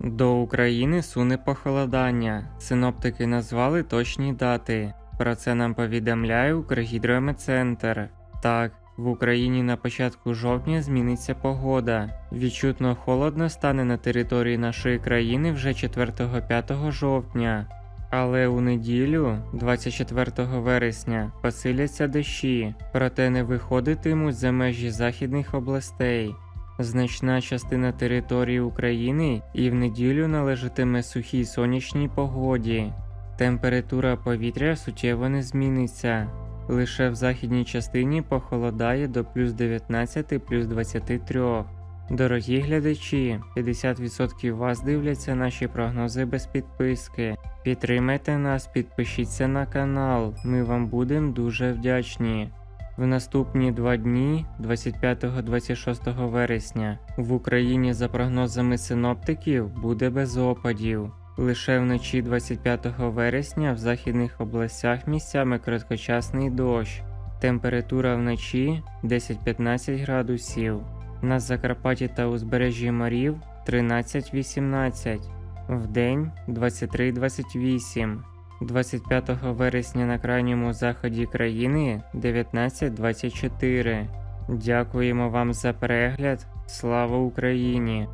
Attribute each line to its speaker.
Speaker 1: До України суне похолодання. Синоптики назвали точні дати. Про це нам повідомляє Укргідрометцентр. Так, в Україні на початку жовтня зміниться погода. Відчутно холодно стане на території нашої країни вже 4-5 жовтня. Але у неділю, 24 вересня, посиляться дощі, проте не виходитимуть за межі західних областей. Значна частина території України і в неділю належатиме сухій сонячній погоді. Температура повітря суттєво не зміниться. Лише в західній частині похолодає до плюс 19 плюс 23. Дорогі глядачі, 50% вас дивляться наші прогнози без підписки. Підтримайте нас, підпишіться на канал, ми вам будемо дуже вдячні. В наступні два дні, 25-26 вересня, в Україні за прогнозами синоптиків буде без опадів. Лише вночі 25 вересня в західних областях місцями короткочасний дощ. Температура вночі 10-15 градусів. На Закарпатті та узбережжі морів 13-18, вдень 23-28. 25 вересня на крайньому заході країни 19-24. Дякуємо вам за перегляд. Слава Україні!